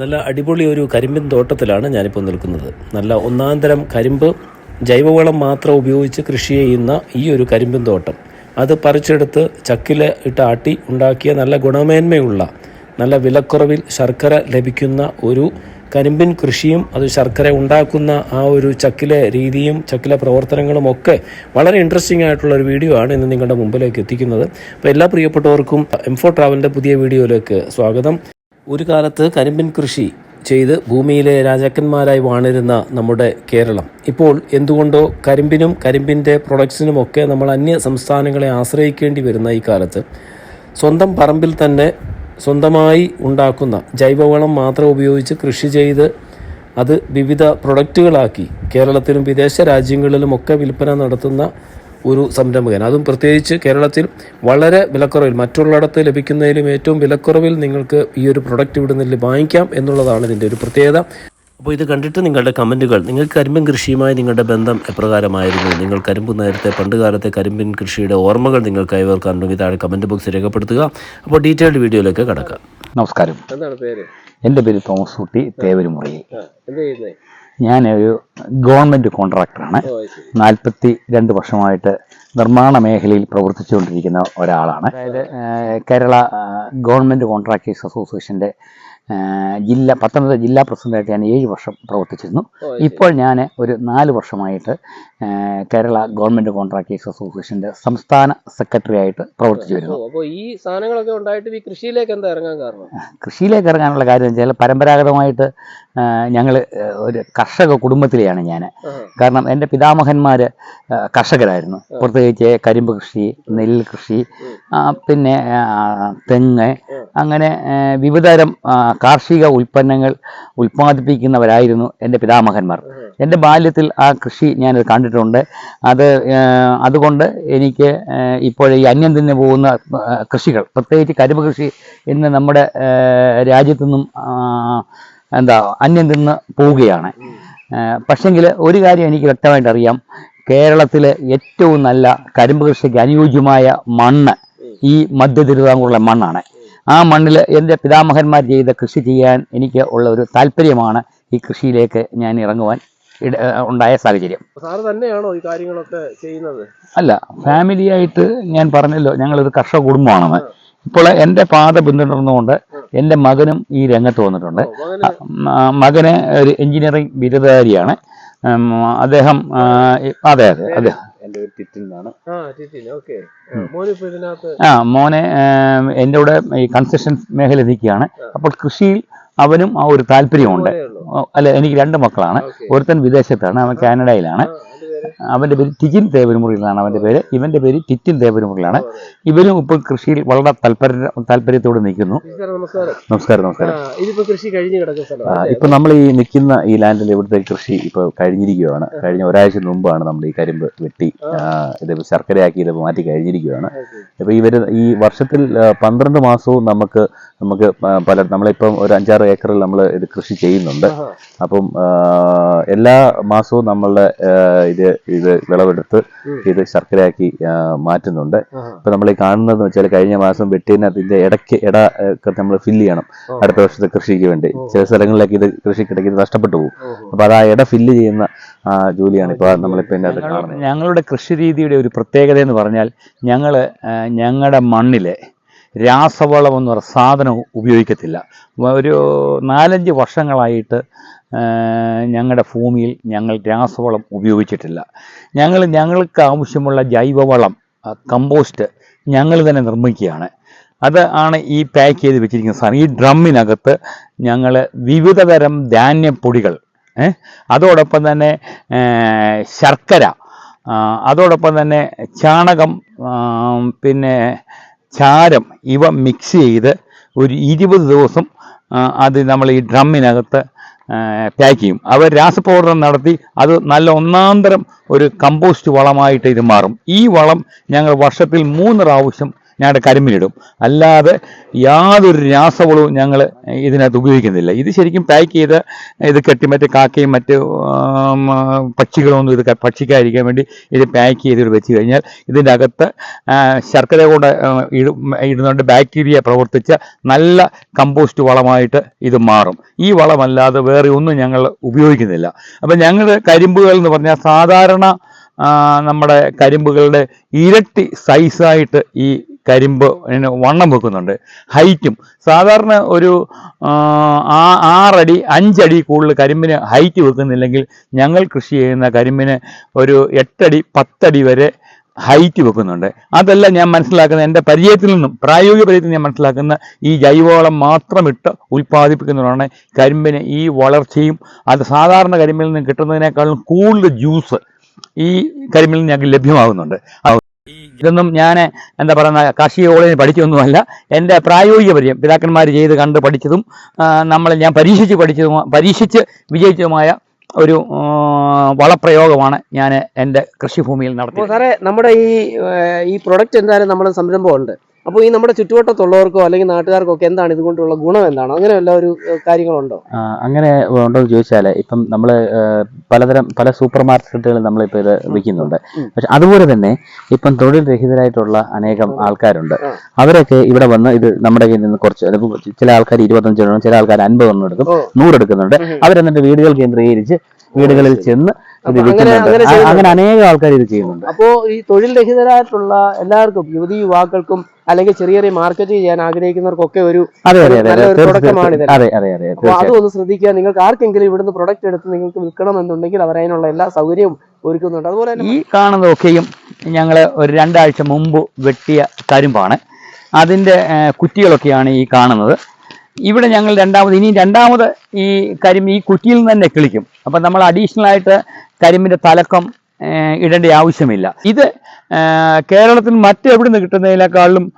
നല്ല അടിപൊളി ഒരു കരിമ്പിൻ തോട്ടത്തിലാണ് ഞാനിപ്പോൾ നിൽക്കുന്നത്. നല്ല ഒന്നാന്തരം കരിമ്പ് ജൈവവളം മാത്രം ഉപയോഗിച്ച് കൃഷി ചെയ്യുന്ന ഈ ഒരു കരിമ്പിൻ തോട്ടം. അത് പറിച്ചെടുത്ത് ചക്കിൽ ഇട്ട് ആട്ടി ഉണ്ടാക്കിയ നല്ല ഗുണമേന്മയുള്ള നല്ല വിലക്കുറവിൽ ശർക്കര ലഭിക്കുന്ന ഒരു കരിമ്പിൻ കൃഷിയും അത് ശർക്കര ഉണ്ടാക്കുന്ന ആ ഒരു ചക്കിലെ രീതിയും ചക്കിലെ പ്രവർത്തനങ്ങളും ഒക്കെ വളരെ ഇൻട്രസ്റ്റിംഗ് ആയിട്ടുള്ള ഒരു വീഡിയോ ആണ് ഇന്ന് നിങ്ങളുടെ മുമ്പിലേക്ക് എത്തിക്കുന്നത്. അപ്പോൾ എല്ലാ പ്രിയപ്പെട്ടവർക്കും എംഫോ ട്രാവലിന്റെ പുതിയ വീഡിയോയിലേക്ക് സ്വാഗതം. ഒരു കാലത്ത് കരിമ്പിൻ കൃഷി ചെയ്ത് ഭൂമിയിലെ രാജാക്കന്മാരായി വാണിരുന്ന നമ്മുടെ കേരളം. ഇപ്പോൾ എന്തുകൊണ്ടോ കരിമ്പിനും കരിമ്പിന്റെ പ്രൊഡക്ട്സിനുമൊക്കെ നമ്മൾ അന്യ സംസ്ഥാനങ്ങളെ ആശ്രയിക്കേണ്ടി വരുന്ന ഈ കാലത്ത് സ്വന്തം പറമ്പിൽ തന്നെ സ്വന്തമായി ഉണ്ടാക്കുന്ന ജൈവവളം മാത്രം ഉപയോഗിച്ച് കൃഷി ചെയ്ത് അത് വിവിധ പ്രൊഡക്റ്റുകളാക്കി. കേരളത്തിലും വിദേശ രാജ്യങ്ങളിലുമൊക്കെ വിൽപ്പന നടത്തുന്ന ഒരു സംരംഭകൻ. അതും പ്രത്യേകിച്ച് കേരളത്തിൽ വളരെ വിലക്കുറവിൽ മറ്റുള്ളിടത്ത് ലഭിക്കുന്നതിലും ഏറ്റവും വിലക്കുറവിൽ നിങ്ങൾക്ക് ഈ ഒരു പ്രൊഡക്റ്റ് ഇവിടെ നിന്ന് വാങ്ങിക്കാം എന്നുള്ളതാണ് ഇതിന്റെ ഒരു പ്രത്യേകത. അപ്പോൾ ഇത് കണ്ടിട്ട് നിങ്ങളുടെ കമന്റുകൾ നിങ്ങൾക്ക് കരിമ്പൻ കൃഷിയുമായി നിങ്ങളുടെ ബന്ധം എപ്രകാരമായിരുന്നു? നിങ്ങൾ കരിമ്പ് നേരത്തെ പണ്ട് കാലത്തെ കരിമ്പിൻ കൃഷിയുടെ ഓർമ്മകൾ നിങ്ങൾ കൈവർക്കാറുണ്ടെങ്കിൽ താഴെ കമന്റ് ബോക്സ് രേഖപ്പെടുത്തുക. അപ്പോൾ ഡീറ്റെയിൽഡ് വീഡിയോയിലേക്ക് കടക്കാം. നമസ്കാരം. എന്താണ് പേര്? എന്റെ പേര് തോമസ് കുട്ടി തേവരുമുറി. എന്ത് ചെയ്യുന്നത് ഞാൻ ഒരു ഗവൺമെന്റ് കോൺട്രാക്ടറാണ് നാൽപ്പത്തി രണ്ട് വർഷമായിട്ട് നിർമ്മാണ മേഖലയിൽ പ്രവർത്തിച്ചുകൊണ്ടിരിക്കുന്ന ഒരാളാണ്. അതായത് കേരള ഗവൺമെന്റ് ഗവൺമെന്റ് കോൺട്രാക്ടേഴ്സ് അസോസിയേഷന്റെ ജില്ലാ പത്തനംതിട്ട ജില്ലാ പ്രസിഡന്റായിട്ട് ഞാൻ ഏഴ് വർഷം പ്രവർത്തിച്ചിരുന്നു. ഇപ്പോൾ ഞാൻ ഒരു നാല് വർഷമായിട്ട് കേരള ഗവൺമെന്റ് കോൺട്രാക്ടേഴ്സ് അസോസിയേഷന്റെ സംസ്ഥാന സെക്രട്ടറി ആയിട്ട് പ്രവർത്തിച്ചു വരുന്നു. അപ്പോൾ ഈ സാധനങ്ങളൊക്കെ ഉണ്ടായിട്ട് ഈ കൃഷിയിലേക്ക് എന്താ ഇറങ്ങാൻ കാരണം? കൃഷിയിലേക്ക് ഇറങ്ങാനുള്ള കാര്യം എന്ന് വെച്ചാൽ പരമ്പരാഗതമായിട്ട് ഞങ്ങൾ ഒരു കർഷക കുടുംബത്തിലെയാണ് ഞാൻ കാരണം എന്റെ പിതാമഹന്മാർ കർഷകരായിരുന്നു. പ്രത്യേകിച്ച് കരിമ്പ് കൃഷി നെല്ല് കൃഷി പിന്നെ തെങ്ങ് അങ്ങനെ വിവിധതരം കാർഷിക ഉൽപ്പന്നങ്ങൾ ഉൽപ്പാദിപ്പിക്കുന്നവരായിരുന്നു എന്റെ പിതാമഹന്മാർ. എന്റെ ബാല്യത്തിൽ ആ കൃഷി ഞാനത് കണ്ടിട്ടുണ്ട്. അത് അതുകൊണ്ട് എനിക്ക് ഇപ്പോൾ ഈ അന്യം തന്നെ പോകുന്ന കൃഷികൾ പ്രത്യേകിച്ച് കരിമ്പ് കൃഷി ഇന്ന് നമ്മുടെ രാജ്യത്തു രാജ്യത്തുനിന്നും എന്താ അന്യം നിന്ന് പോവുകയാണ്. പക്ഷെങ്കിൽ ഒരു കാര്യം എനിക്ക് വ്യക്തമായിട്ട് അറിയാം കേരളത്തിലെ ഏറ്റവും നല്ല കരിമ്പ് കൃഷിക്ക് അനുയോജ്യമായ മണ്ണ് ഈ മധ്യ തിരുവിതാംകൂറിലെ മണ്ണാണ്. ആ മണ്ണിൽ എന്റെ പിതാമഹന്മാർ ചെയ്ത കൃഷി ചെയ്യാൻ എനിക്ക് ഉള്ള ഒരു താല്പര്യമാണ് ഈ കൃഷിയിലേക്ക് ഞാൻ ഇറങ്ങുവാൻ ഇട ഉണ്ടായ സാഹചര്യം. സാറ് തന്നെയാണോ ഈ കാര്യങ്ങളൊക്കെ ചെയ്യുന്നത്? അല്ല ഫാമിലിയായിട്ട് ഞാൻ പറഞ്ഞല്ലോ ഞങ്ങളൊരു കർഷക കുടുംബമാണെന്ന്. ഇപ്പോൾ എന്റെ പാത പിന്തുടർന്നുകൊണ്ട് എന്റെ മകനും ഈ രംഗത്ത് വന്നിട്ടുണ്ട്. മകന്? ഒരു എഞ്ചിനീയറിംഗ് ബിരുദധാരിയാണ്. അദ്ദേഹം അതെ അതെ അതെ. ആ മോനെ എന്റെ എന്റെ കൂടെ ഈ കൺസ്ട്രക്ഷൻ മേഖല നിൽക്കുകയാണ് അപ്പോൾ കൃഷിയിൽ അവനും ആ ഒരു താല്പര്യമുണ്ട്. അല്ല എനിക്ക് രണ്ട് മക്കളാണ്. ഒരുത്തൻ വിദേശത്താണ് അവൻ കാനഡയിലാണ്. അവന്റെ പേര് ടിജിൻ തേവരുമുറിയിലാണ് അവന്റെ പേര്. ഇവന്റെ പേര് ടിറ്റിൻ തേവരുമുറിയിലാണ് ഇവരും ഇപ്പോൾ കൃഷിയിൽ വളരെ താല്പര്യ താല്പര്യത്തോടെ നിൽക്കുന്നു. നമസ്കാരം നമസ്കാരം. ഇപ്പൊ നമ്മൾ ഈ നിൽക്കുന്ന ഈ ലാൻഡിൽ ഇവിടുത്തെ കൃഷി ഇപ്പൊ കഴിഞ്ഞിരിക്കുകയാണ്. കഴിഞ്ഞ ഒരാഴ്ച മുമ്പാണ് നമ്മൾ ഈ കരിമ്പ് വെട്ടി ഇത് ശർക്കരയാക്കി ഇത് മാറ്റി കഴിഞ്ഞിരിക്കുകയാണ്. ഇപ്പൊ ഇവർ ഈ വർഷത്തിൽ പന്ത്രണ്ട് മാസവും നമുക്ക് നമുക്ക് പല നമ്മളിപ്പം ഒരു അഞ്ചാറ് ഏക്കറിൽ നമ്മൾ ഇത് കൃഷി ചെയ്യുന്നുണ്ട്. അപ്പം എല്ലാ മാസവും നമ്മളുടെ ഇത് ഇത് വിളവെടുത്ത് ഇത് ശർക്കരയാക്കി മാറ്റുന്നുണ്ട്. ഇപ്പൊ നമ്മൾ ഈ കാണുന്നത് വെച്ചാൽ കഴിഞ്ഞ മാസം വെട്ടിനകത്ത് ഇതിന്റെ ഇടയ്ക്ക് ഇട നമ്മൾ ഫില്ല് ചെയ്യണം. അടുത്ത വർഷത്തെ കൃഷിക്ക് വേണ്ടി. ചില സ്ഥലങ്ങളിലേക്ക് ഇത് കൃഷിക്കിടയ്ക്ക് ഇത് നഷ്ടപ്പെട്ടു പോകും. അപ്പൊ അത് ആ ഇട ഫില്ല് ചെയ്യുന്ന ആ, ജോലിയാണ് ഇപ്പൊ നമ്മളിപ്പോ ഇതിനകത്ത് കാണുന്നത്. ഞങ്ങളുടെ കൃഷി രീതിയുടെ ഒരു പ്രത്യേകത എന്ന് പറഞ്ഞാൽ ഞങ്ങൾ ഞങ്ങളുടെ മണ്ണിലെ രാസവളം എന്ന് പറഞ്ഞ സാധനം ഉപയോഗിക്കത്തില്ല. ഒരു നാലഞ്ച് വർഷങ്ങളായിട്ട് ഞങ്ങളുടെ ഭൂമിയിൽ ഞങ്ങൾ രാസവളം ഉപയോഗിച്ചിട്ടില്ല. ഞങ്ങൾ ഞങ്ങൾക്ക് ആവശ്യമുള്ള ജൈവവളം കമ്പോസ്റ്റ് ഞങ്ങൾ തന്നെ നിർമ്മിക്കുകയാണ്. അത് ആണ് ഈ പാക്ക് ചെയ്ത് വെച്ചിരിക്കുന്ന സാധനം. ഈ ഡ്രമ്മിനകത്ത് ഞങ്ങൾ വിവിധ തരം ധാന്യപ്പൊടികൾ അതോടൊപ്പം തന്നെ ശർക്കര അതോടൊപ്പം തന്നെ ചാണകം പിന്നെ ചാരം ഇവ മിക്സ് ചെയ്ത് ഒരു ഇരുപത് ദിവസം അത് നമ്മൾ ഈ ഡ്രമ്മിനകത്ത് പാക്ക് ചെയ്യും. അവർ രാസപ്രവർത്തനം നടത്തി അത് നല്ല ഒന്നാന്തരം ഒരു കമ്പോസ്റ്റ് വളമായിട്ട് ഇത് മാറും. ഈ വളം ഞങ്ങൾ വർഷത്തിൽ മൂന്ന് പ്രാവശ്യം ഞങ്ങളുടെ കരിമ്പിലിടും. അല്ലാതെ യാതൊരു രാസവളവും ഞങ്ങൾ ഇതിനകത്ത് ഉപയോഗിക്കുന്നില്ല. ഇത് ശരിക്കും പാക്ക് ചെയ്ത് ഇത് കെട്ടി മറ്റ് കാക്കയും മറ്റ് പക്ഷികളൊന്നും ഇത് ഭക്ഷിക്കാതിരിക്കാൻ വേണ്ടി ഇത് പാക്ക് ചെയ്ത് വെച്ച് കഴിഞ്ഞാൽ ഇതിന്റെ അകത്ത് ശർക്കര കൊണ്ട് ഇടുന്നുകൊണ്ട് ബാക്ടീരിയ പ്രവർത്തിച്ച നല്ല കമ്പോസ്റ്റ് വളമായിട്ട് ഇത് മാറും. ഈ വളമല്ലാതെ വേറെ ഒന്നും ഞങ്ങൾ ഉപയോഗിക്കുന്നില്ല. അപ്പം ഞങ്ങളുടെ കരിമ്പുകൾ എന്ന് പറഞ്ഞാൽ സാധാരണ നമ്മുടെ കരിമ്പുകളുടെ ഇരട്ടി സൈസായിട്ട് ഈ കരിമ്പ് വണ്ണം വെക്കുന്നുണ്ട്. ഹൈറ്റും സാധാരണ ഒരു ആറടി അഞ്ചടി കൂടുതൽ കരിമ്പിന് ഹൈറ്റ് വെക്കുന്നില്ലെങ്കിൽ ഞങ്ങൾ കൃഷി ചെയ്യുന്ന കരിമ്പിന് ഒരു എട്ടടി പത്തടി വരെ ഹൈറ്റ് വെക്കുന്നുണ്ട്. അതല്ല ഞാൻ മനസ്സിലാക്കുന്ന എന്റെ പരിചയത്തിൽ നിന്നും പ്രായോഗിക പരിചയത്തിൽ ഞാൻ മനസ്സിലാക്കുന്ന ഈ ജൈവവളം മാത്രം ഇട്ട് ഉൽപ്പാദിപ്പിക്കുന്നതാണ് കരിമ്പിന് ഈ വളർച്ചയും അത് സാധാരണ കരിമ്പിൽ നിന്ന് കിട്ടുന്നതിനേക്കാളും കൂടുതൽ ജ്യൂസ് ഈ കരിമ്പിൽ നിന്ന് ഞങ്ങൾക്ക് ലഭ്യമാകുന്നുണ്ട്. ഇതൊന്നും ഞാൻ എന്താ പറയുന്ന കാർഷിക കോളേജിൽ പഠിച്ചൊന്നുമല്ല എന്റെ പ്രായോഗിക പരിചയം പിതാക്കന്മാർ ചെയ്ത് കണ്ട് പഠിച്ചതും നമ്മൾ ഞാൻ പരീക്ഷിച്ച് പഠിച്ചതും പരീക്ഷിച്ച് വിജയിച്ചതുമായ ഒരു വളപ്രയോഗമാണ് ഞാൻ എന്റെ കൃഷിഭൂമിയിൽ നടത്തുന്നത് സാറേ നമ്മുടെ ഈ ഈ പ്രൊഡക്റ്റ് എന്തായാലും നമ്മുടെ സംരംഭമുണ്ട്. അപ്പോൾ ഈ നമ്മുടെ ചുറ്റുവട്ടത്തുള്ളവർക്കോ അല്ലെങ്കിൽ നാട്ടുകാർക്കോ ഒക്കെ എന്താണ് ഇതുകൊണ്ടുള്ള ഗുണം എന്താണ്? അങ്ങനെ വല്ല ഒരു കാര്യങ്ങളുണ്ടോ? അങ്ങനെ ഉണ്ടോ എന്ന് ചോദിച്ചാൽ ഇപ്പം നമ്മൾ പലതരം പല സൂപ്പർ മാർക്കറ്റുകളിൽ നമ്മളിപ്പോൾ ഇത് വിൽക്കുന്നുണ്ട്. പക്ഷെ അതുപോലെ തന്നെ ഇപ്പം തൊഴിൽ രഹിതരായിട്ടുള്ള അനേകം ആൾക്കാരുണ്ട്. അവരൊക്കെ ഇവിടെ വന്ന് ഇത് നമ്മുടെ കയ്യിൽ നിന്ന് കുറച്ച് ചില ആൾക്കാർ ഇരുപത്തഞ്ച് എണ്ണം ചില ആൾക്കാർ അൻപത് എണ്ണം എടുക്കും. നൂറ് എടുക്കുന്നുണ്ട്. അവരെന്നിട്ട് വീടുകൾ കേന്ദ്രീകരിച്ച് വീടുകളിൽ ചെന്ന് ഇത് അങ്ങനെ- വിൽക്കുന്നുണ്ട്. അങ്ങനെ അനേകം ആൾക്കാർ ഇത് ചെയ്യുന്നുണ്ട്. അപ്പോ ഈ തൊഴിൽ രഹിതരായിട്ടുള്ള എല്ലാവർക്കും യുവതി യുവാക്കൾക്കും അല്ലെങ്കിൽ ചെറിയ ചെറിയ മാർക്കറ്റ് ചെയ്യാൻ ആഗ്രഹിക്കുന്നവർക്കൊക്കെ ഒരു അതെ അതെ അതെ നല്ലൊരു തീർച്ചയായും. അതെ അതെ അതെ അപ്പോൾ അതും ഒന്ന് ശ്രദ്ധിക്കുക. നിങ്ങൾക്ക് ആർക്കെങ്കിലും ഇവിടുന്ന് പ്രൊഡക്റ്റ് എടുത്ത് നിങ്ങൾക്ക് വിൽക്കണം എന്നുണ്ടെങ്കിൽ അവർ അതിനുള്ള എല്ലാ സൗകര്യവും ഒരുക്കുന്നുണ്ട്. അതുപോലെ തന്നെ ഈ കാണുന്നതൊക്കെയും ഞങ്ങൾ ഒരു രണ്ടാഴ്ച മുമ്പ് വെട്ടിയ കരിമ്പാണ്. അതിന്റെ കുറ്റികളൊക്കെയാണ് ഈ കാണുന്നത്. ഇവിടെ ഞങ്ങൾ രണ്ടാമത് ഇനി രണ്ടാമത് ഈ കരിമ്പ് ഈ കുറ്റിയിൽ നിന്ന് തന്നെ കിളിക്കും. അപ്പം നമ്മൾ അഡീഷണൽ ആയിട്ട് കരിമ്പിന്റെ തലക്കം ഇടേണ്ട ആവശ്യമില്ല. ഇത് കേരളത്തിൽ മറ്റെവിടെ നിന്ന് കിട്ടുന്നതിനേക്കാളും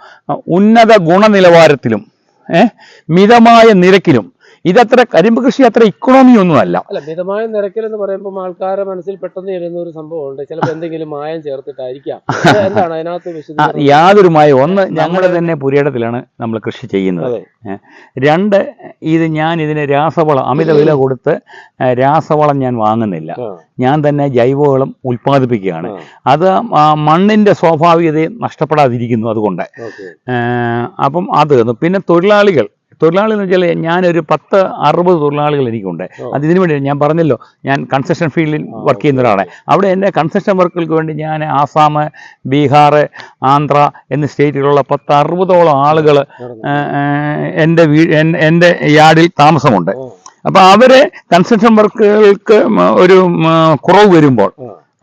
ഉന്നത ഗുണനിലവാരത്തിലും മിതമായ നിരക്കിലും ഇതത്ര കരിമ്പ് കൃഷി അത്ര ഇക്കണോമി ഒന്നുമല്ല അല്ല. മിതമായ നിരക്കിൽ എന്ന് പറയുമ്പോൾ ആൾക്കാരുടെ മനസ്സിൽ പെട്ടെന്ന് വരുന്ന ഒരു സംഭവമുണ്ട്. ചിലപ്പോൾ എന്തെങ്കിലും മായം ചേർത്തിട്ടായിരിക്കാം. എന്താണ് അതിനകത്ത് യാതൊരു മായം ഒന്ന് ഞങ്ങളുടെ തന്നെ പുരയിടത്തിലാണ് നമ്മൾ കൃഷി ചെയ്യുന്നത്. രണ്ട് ഇത് ഞാൻ ഇതിന് രാസവളം അമിത വില കൊടുത്ത് രാസവളം ഞാൻ വാങ്ങുന്നില്ല. ഞാൻ തന്നെ ജൈവവളം ഉൽപ്പാദിപ്പിക്കുകയാണ്. അത് മണ്ണിന്റെ സ്വാഭാവികതയെ നഷ്ടപ്പെടാതിരിക്കുന്നു അതുകൊണ്ട്. അപ്പം അത് പിന്നെ തൊഴിലാളികൾ. തൊഴിലാളി എന്ന് വെച്ചാൽ ഞാനൊരു പത്ത് അറുപത് തൊഴിലാളികൾ എനിക്കുണ്ട്. അത് ഇതിനു വേണ്ടി ഞാൻ പറഞ്ഞല്ലോ ഞാൻ കൺസ്ട്രക്ഷൻ ഫീൽഡിൽ വർക്ക് ചെയ്യുന്ന ഒരാളാണ്. അവിടെ എന്റെ കൺസ്ട്രക്ഷൻ വർക്കുകൾക്ക് വേണ്ടി ഞാൻ ആസാം ബീഹാർ ആന്ധ്ര എന്നീ സ്റ്റേറ്റുകളിലുള്ള പത്ത് അറുപതോളം ആളുകൾ എന്റെ വീ എൻ- എന്റെ യാർഡിൽ താമസമുണ്ട്. അപ്പോൾ അവരെ കൺസ്ട്രക്ഷൻ വർക്കുകൾക്ക് ഒരു കുറവ് വരുമ്പോൾ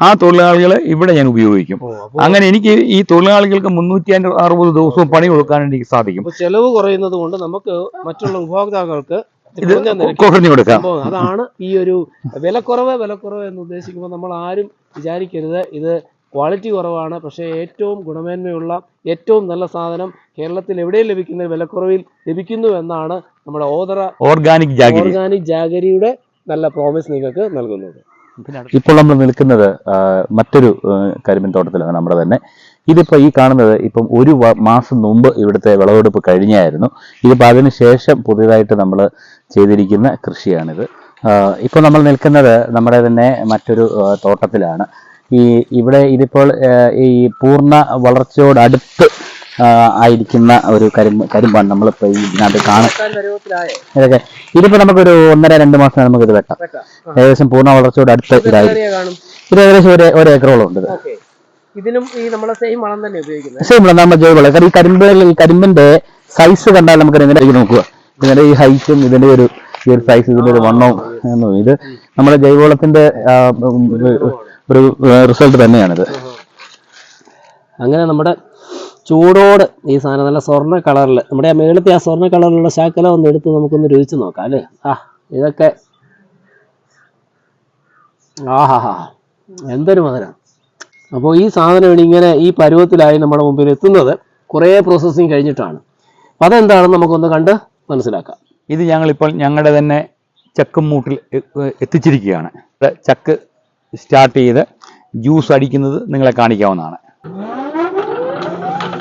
ആ. തൊഴിലാളികളെ ഇവിടെ ഞാൻ ഉപയോഗിക്കും. അങ്ങനെ എനിക്ക് ഈ തൊഴിലാളികൾക്ക് മുന്നൂറ്റി അറുപത് ദിവസവും പണി കൊടുക്കാൻ എനിക്ക് സാധിക്കും. ചെലവ് കുറയുന്നത് കൊണ്ട് നമുക്ക് മറ്റുള്ള ഉപഭോക്താക്കൾക്ക് ഇത് കുറഞ്ഞ കൊടുക്കാം. അതാണ് ഈ ഒരു വിലക്കുറവ് വിലക്കുറവ് എന്ന് ഉദ്ദേശിക്കുമ്പോൾ നമ്മൾ ആരും വിചാരിക്കരുത്. ഇത് ക്വാളിറ്റി കുറവാണ്. പക്ഷേ ഏറ്റവും ഗുണമേന്മയുള്ള ഏറ്റവും നല്ല സാധനം കേരളത്തിൽ എവിടെയും ലഭിക്കുന്ന വിലക്കുറവിൽ ലഭിക്കുന്നു എന്നാണ് നമ്മുടെ ഓതറ ഓർഗാനിക് ജാഗരി. ഓർഗാനിക് ജാഗരിയുടെ നല്ല പ്രോമിസ് നിങ്ങൾക്ക് നൽകുന്നത്. ഇപ്പോൾ നമ്മൾ നിൽക്കുന്നത് മറ്റൊരു കരിമ്പിൻ തോട്ടത്തിലാണ് നമ്മുടെ തന്നെ. ഇതിപ്പോൾ ഈ കാണുന്നത് ഇപ്പം ഒരു മാസം മുമ്പ് ഇവിടുത്തെ വിളവെടുപ്പ് കഴിഞ്ഞായിരുന്നു. ഇതിപ്പോൾ അതിന് ശേഷം പുതിയതായിട്ട് നമ്മൾ ചെയ്തിരിക്കുന്ന കൃഷിയാണിത്. ഇപ്പൊ ഇപ്പോൾ നമ്മൾ നിൽക്കുന്നത് നമ്മുടെ തന്നെ മറ്റൊരു തോട്ടത്തിലാണ്. ഈ ഇവിടെ ഇതിപ്പോൾ ഈ പൂർണ വളർച്ചയോടടുത്ത് ആയിരിക്കുന്ന ഒരു കരിമ്പ് കരിമ്പാണ് നമ്മളിപ്പോ ഇതിനകത്ത് കാണുന്നത്. ഇതൊക്കെ ഇതിപ്പോൾ നമുക്കൊരു ഒന്നര രണ്ട് മാസം നമുക്ക് ഇത് വെട്ടാം. ഏകദേശം പൂർണ വളർച്ചയോട് അടുത്ത ഇതായിരിക്കും. കാണും. ഇത് ഏകദേശം ഒരു ഒരു ഏക്കറോളം ഉണ്ട് ഇതിനും ഈ നമ്മളെ സെയിം വളം തന്നെ ഉപയോഗിക്കുന്നത്. സെയിം നമ്മൾ ജൈവവളം കാരണം ഈ കരിമ്പ് ഈ കരിമ്പിന്റെ സൈസ് കണ്ടാൽ നമുക്ക് എങ്ങനെ നോക്കുക. ഇതിന്റെ ഈ ഹൈറ്റും ഇതിന്റെ ഒരു ഈ ഒരു സൈസ് ഇതിന്റെ ഒരു വണ്ണവും എന്നും ഇത് നമ്മുടെ ജൈവവളത്തിന്റെ ഒരു റിസൾട്ട് തന്നെയാണിത്. അങ്ങനെ നമ്മുടെ ചൂടോട് ഈ സാധനം നല്ല സ്വർണ കളറിൽ നമ്മുടെ ആ മേളത്തെ ആ സ്വർണ കളറിലുള്ള ശാക്കല ഒന്ന് എടുത്ത് നമുക്കൊന്ന് രുചിച്ച് നോക്കാം അല്ലേ? ആ ഇതൊക്കെ. ആഹാ എന്തൊരു മധുരം. അപ്പോൾ ഈ സാധനം ഇങ്ങനെ ഈ പരുവത്തിലായി നമ്മുടെ മുമ്പിൽ എത്തുന്നത് കുറേ പ്രോസസ്സിങ് കഴിഞ്ഞിട്ടാണ്. അപ്പോൾ അതെന്താണെന്ന് നമുക്കൊന്ന് കണ്ട് മനസ്സിലാക്കാം. ഇത് ഞങ്ങളിപ്പോൾ ഞങ്ങളുടെ തന്നെ ചക്കും മൂട്ടിൽ എ- എ- എത്തിച്ചിരിക്കുകയാണ്. ചക്ക് സ്റ്റാർട്ട് ചെയ്ത് ജ്യൂസ് അടിക്കുന്നത് നിങ്ങളെ കാണിക്കാവുന്നതാണ്.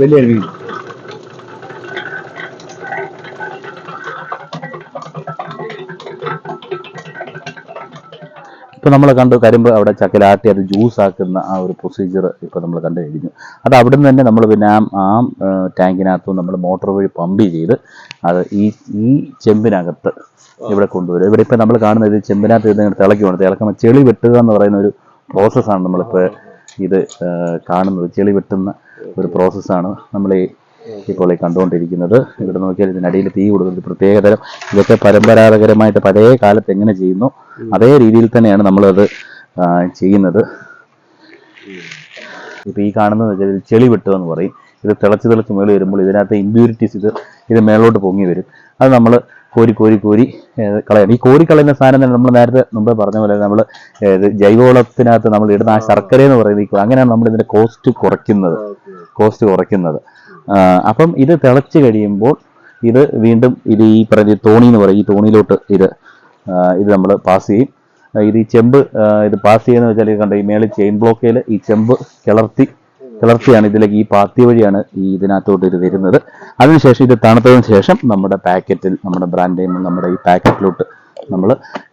വലിയ അരുവികൾ ഇപ്പൊ നമ്മൾ കണ്ടു കരിമ്പ് അവിടെ ചക്കിലാട്ടി അത് ജ്യൂസ് ആക്കുന്ന ആ ഒരു പ്രൊസീജിയർ ഇപ്പൊ നമ്മൾ കണ്ടു കഴിഞ്ഞു. അത് അവിടെ നിന്ന് തന്നെ നമ്മൾ പിന്നെ ആ ടാങ്കിനകത്തും നമ്മൾ മോട്ടോർ വഴി പമ്പ് ചെയ്ത് അത് ഈ ഈ ചെമ്പിനകത്ത് ഇവിടെ കൊണ്ടുവരും. ഇവിടെ ഇപ്പൊ നമ്മൾ കാണുന്നത് ചെമ്പിനകത്ത് ഇത് ഇങ്ങനെ തിളയ്ക്കുവാണ്. തിളക്കുമ്പോൾ ചെളി വെട്ടുക എന്ന് പറയുന്ന ഒരു പ്രോസസ്സാണ് നമ്മളിപ്പോൾ ഇത് കാണുന്നത് ചെളി വെട്ടുന്ന ഒരു പ്രോസസ്സാണ് നമ്മൾ ഈ ഇപ്പോൾ ഈ കണ്ടുകൊണ്ടിരിക്കുന്നത്. ഇവിടെ നോക്കിയാൽ ഇതിനടിയിൽ തീ കൊടുക്കുന്നത് പ്രത്യേകതരം ഇതൊക്കെ പരമ്പരാഗതമായിട്ട് പഴയ കാലത്ത് എങ്ങനെ ചെയ്യുന്നു അതേ രീതിയിൽ തന്നെയാണ് നമ്മളത് ചെയ്യുന്നത്. ഇപ്പോൾ ഈ കാണുന്നത് വെച്ചാൽ ചെളി വെട്ടുക എന്ന് പറയും. ഇത് തിളച്ച് തിളച്ച് മേളിൽ വരുമ്പോൾ ഇതിനകത്ത് ഇമ്പ്യൂരിറ്റീസ് ഇത് ഇത് മേളോട്ട് പൊങ്ങി വരും. അത് നമ്മൾ കോരി കോരി കോരി കളയണം ഈ കോരി കളയുന്ന സാധനം തന്നെ നമ്മൾ നേരത്തെ മുമ്പേ പറഞ്ഞ പോലെ നമ്മൾ ജൈവവളത്തിനകത്ത് നമ്മൾ ഇടുന്ന ആ ശർക്കര എന്ന് പറയുന്നത് അങ്ങനെയാണ് നമ്മൾ ഇതിന്റെ കോസ്റ്റ് കുറയ്ക്കുന്നത്. കോസ്റ്റ് കുറയ്ക്കുന്നത്. അപ്പം ഇത് തിളച്ച് കഴിയുമ്പോൾ ഇത് വീണ്ടും ഇത് ഈ പറഞ്ഞ തോണി എന്ന് പറയും. ഈ തോണിയിലോട്ട് ഇത് ഇത് നമ്മൾ പാസ് ചെയ്യും. ഇത് ഈ ചെമ്പ് ഇത് പാസ് ചെയ്യുന്ന വെച്ചാൽ കണ്ട ഈ മേളിൽ ചെയിൻ ബ്ലോക്കയിൽ ഈ ചെമ്പ് കിളർത്തി കിളർത്തിയാണ് ഇതിലേക്ക് ഈ പാത്തി വഴിയാണ് ഈ ഇതിനകത്തോട്ട് ഇത് വരുന്നത്. അതിനുശേഷം ഇത് തണുത്തതിന് ശേഷം നമ്മുടെ പാക്കറ്റിൽ നമ്മുടെ ബ്രാൻഡ് നെയിം നമ്മുടെ ഈ പാക്കറ്റിലോട്ട് നമ്മൾ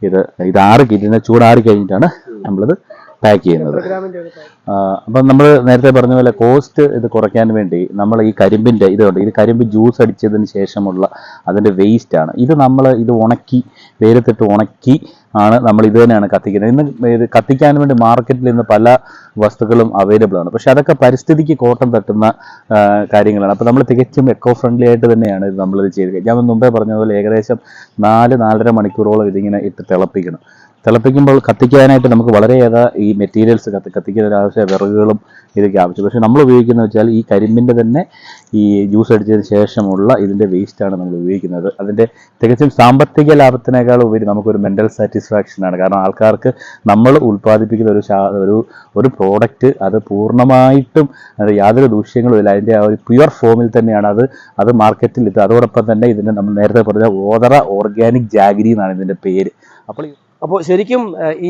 ഇത് ഇത് ആറി ഇതിനെ ചൂടാറി കഴിഞ്ഞിട്ടാണ് നമ്മളിത് പാക്ക് ചെയ്യുന്നത്. അപ്പം നമ്മൾ നേരത്തെ പറഞ്ഞ പോലെ കോസ്റ്റ് ഇത് കുറയ്ക്കാൻ വേണ്ടി നമ്മൾ ഈ കരിമ്പിന്റെ ഇതുണ്ട് ഇത് കരിമ്പ് ജ്യൂസ് അടിച്ചതിന് ശേഷമുള്ള അതിന്റെ വേസ്റ്റ് ആണ്. ഇത് നമ്മൾ ഇത് ഉണക്കി വെയിലത്തിട്ട് ഉണക്കി ആണ് നമ്മൾ ഇത് തന്നെയാണ് കത്തിക്കുന്നത്. ഇന്ന് ഇത് കത്തിക്കാൻ വേണ്ടി മാർക്കറ്റിൽ ഇന്ന് പല വസ്തുക്കളും അവൈലബിൾ ആണ്. പക്ഷെ അതൊക്കെ പരിസ്ഥിതിക്ക് കോട്ടം തട്ടുന്ന കാര്യങ്ങളാണ്. അപ്പോൾ നമ്മൾ തികച്ചും എക്കോ ഫ്രണ്ട്ലി ആയിട്ട് തന്നെയാണ് ഇത് നമ്മളിത് ചെയ്തത് ഞാൻ മുമ്പേ പറഞ്ഞതുപോലെ പോലെ ഏകദേശം നാല് നാലര മണിക്കൂറോളം ഇതിങ്ങനെ ഇട്ട് തിളപ്പിക്കണം തിളപ്പിക്കുമ്പോൾ കത്തിക്കാനായിട്ട് നമുക്ക് വളരെയേറെ ഈ മെറ്റീരിയൽസ് കത്തി കത്തിക്കുന്ന ആവശ്യ വിറകുകളും ഇതൊക്കെ ആവശ്യം. പക്ഷേ നമ്മൾ ഉപയോഗിക്കുന്നത് വെച്ചാൽ ഈ കരിമ്പിന്റെ തന്നെ ഈ ജ്യൂസ് അടിച്ചതിന് ശേഷമുള്ള ഇതിന്റെ വേസ്റ്റാണ് നമ്മൾ ഉപയോഗിക്കുന്നത്. അതിന്റെ തികച്ചും സാമ്പത്തിക ലാഭത്തിനേക്കാൾ ഉപരി നമുക്കൊരു മെന്റൽ സാറ്റിസ്ഫാക്ഷനാണ് കാരണം ആൾക്കാർക്ക് നമ്മൾ ഉൽപ്പാദിപ്പിക്കുന്ന ഒരു ഒരു ഒരു പ്രോഡക്റ്റ് അത് പൂർണമായിട്ടും യാതൊരു ദൂഷ്യങ്ങളും ഇല്ല. അതിന്റെ ആ ഒരു പ്യുവർ ഫോമിൽ തന്നെയാണ് അത് അത് മാർക്കറ്റിൽ ഇത്. അതോടൊപ്പം തന്നെ ഇതിന്റെ നമ്മൾ നേരത്തെ പറഞ്ഞ ഓതറ ഓർഗാനിക് ജാഗിരി എന്നാണ് ഇതിന്റെ പേര്. അപ്പോൾ അപ്പോൾ ശരിക്കും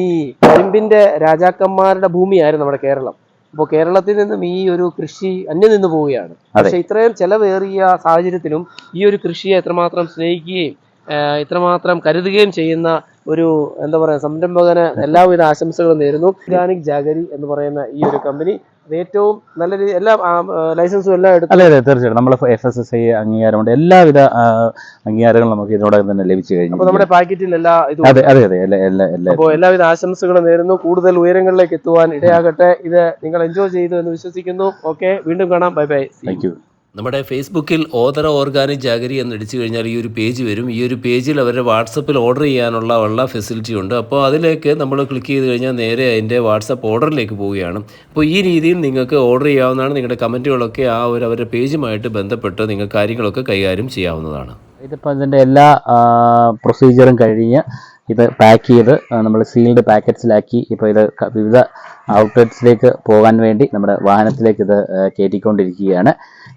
ഈ കരിമ്പിന്റെ രാജാക്കന്മാരുടെ ഭൂമിയായിരുന്നു നമ്മുടെ കേരളം. അപ്പോൾ കേരളത്തിൽ നിന്നും ഈ ഒരു കൃഷി അന്യം നിന്ന് പോവുകയാണ്. പക്ഷെ ഇത്രയും ചെലവേറിയ സാഹചര്യത്തിലും ഈ ഒരു കൃഷിയെ എത്രമാത്രം സ്നേഹിക്കുകയും ഇത്രമാത്രം കരുതുകയും ചെയ്യുന്ന ഒരു എന്താ പറയുക സംരംഭകന് എല്ലാവിധ ആശംസകളും നേരുന്നു. ഓർഗാനിക് ജാഗരി എന്ന് പറയുന്ന ഈ ഒരു കമ്പനി ഏറ്റവും നല്ല രീതി എല്ലാ ലൈസൻസും എല്ലാം എടുത്തു അതെ അതെ തീർച്ചയായിട്ടും. നമ്മൾ എഫ് എസ് എസ് ഐ അംഗീകാരമുണ്ട്. എല്ലാവിധ അംഗീകാരങ്ങളും നമുക്ക് ഇതിനോടകം തന്നെ ലഭിച്ചു കഴിഞ്ഞു. കഴിഞ്ഞു നമ്മുടെ പാക്കറ്റിൽ എല്ലാ ഇതും അതെ അതെ അതെ എല്ലാ എല്ലാ എല്ലാ അപ്പോൾ എല്ലാവിധ ആശംസകളും നേരുന്നു. കൂടുതൽ ഉയരങ്ങളിലേക്ക് എത്തുവാൻ ഇടയാകട്ടെ. ഇത് നിങ്ങൾ എൻജോയ് ചെയ്തു എന്ന് വിശ്വസിക്കുന്നു. ഓക്കെ വീണ്ടും കാണാം. ബൈ ബൈ താങ്ക് യു നമ്മുടെ ഫേസ്ബുക്കിൽ ഓതറ ഓർഗാനിക് ജാഗരി എന്ന് അടിച്ചു കഴിഞ്ഞാൽ ഈ ഒരു പേജ് വരും. ഈ ഒരു പേജിൽ അവരുടെ വാട്സപ്പിൽ ഓർഡർ ചെയ്യാനുള്ള ഉള്ള ഫെസിലിറ്റി ഉണ്ട്. അപ്പോൾ അതിലേക്ക് നമ്മൾ ക്ലിക്ക് ചെയ്ത് കഴിഞ്ഞാൽ നേരെ അതിന്റെ വാട്സപ്പ് ഓർഡറിലേക്ക് പോവുകയാണ്. അപ്പോൾ ഈ രീതിയിൽ നിങ്ങൾക്ക് ഓർഡർ ചെയ്യാവുന്നതാണ്. നിങ്ങളുടെ കമന്റുകളൊക്കെ ആ ഒരു അവരുടെ പേജുമായിട്ട് ബന്ധപ്പെട്ട് നിങ്ങൾക്ക് കാര്യങ്ങളൊക്കെ കൈകാര്യം ചെയ്യാവുന്നതാണ്. ഇതിപ്പോൾ ഇതിന്റെ എല്ലാ പ്രൊസീജിയറും കഴിഞ്ഞ് ഇത് പാക്ക് ചെയ്ത് നമ്മൾ സീൽഡ് പാക്കറ്റ്സിലാക്കി ഇപ്പോൾ ഇത് വിവിധ ഔട്ട്ലെറ്റ്സിലേക്ക് പോകാൻ വേണ്ടി നമ്മുടെ വാഹനത്തിലേക്ക് ഇത് കയറ്റിക്കൊണ്ടിരിക്കുകയാണ്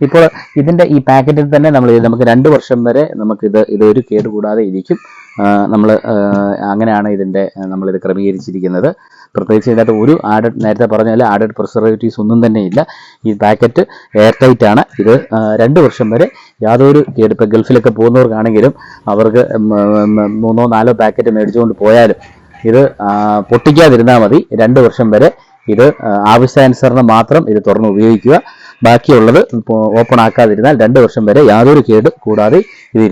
ഇപ്പോൾ ഇതിന്റെ ഈ പാക്കറ്റിൽ തന്നെ നമ്മൾ നമുക്ക് രണ്ട് വർഷം വരെ നമുക്കിത് ഇത് ഒരു കേടുകൂടാതെ ഇരിക്കും. നമ്മൾ അങ്ങനെയാണ് ഇതിന്റെ നമ്മളിത് ക്രമീകരിച്ചിരിക്കുന്നത്. പ്രത്യേകിച്ച് ഇതിനകത്ത് ഒരു ആഡഡ് നേരത്തെ പറഞ്ഞ പോലെ ആഡഡ് പ്രിസർവേറ്റീവ്സ് ഒന്നും തന്നെ ഇല്ല. ഈ പാക്കറ്റ് എയർ ടൈറ്റ് ആണ്. ഇത് രണ്ട് വർഷം വരെ യാതൊരു കേട് ഇപ്പോൾ ഗൾഫിലൊക്കെ പോകുന്നവർക്കാണെങ്കിലും അവർക്ക് മൂന്നോ നാലോ പാക്കറ്റ് മേടിച്ചുകൊണ്ട് പോയാലും ഇത് പൊട്ടിക്കാതിരുന്നാൽ മതി. രണ്ട് വർഷം വരെ ഇത് ആവശ്യാനുസരണം മാത്രം ഇത് തുറന്ന് ഉപയോഗിക്കുക. ബാക്കിയുള്ളത് ഓപ്പൺ ആക്കാതിരുന്നാൽ രണ്ട് വർഷം വരെ യാതൊരു കേട് കൂടാതെ ഇത്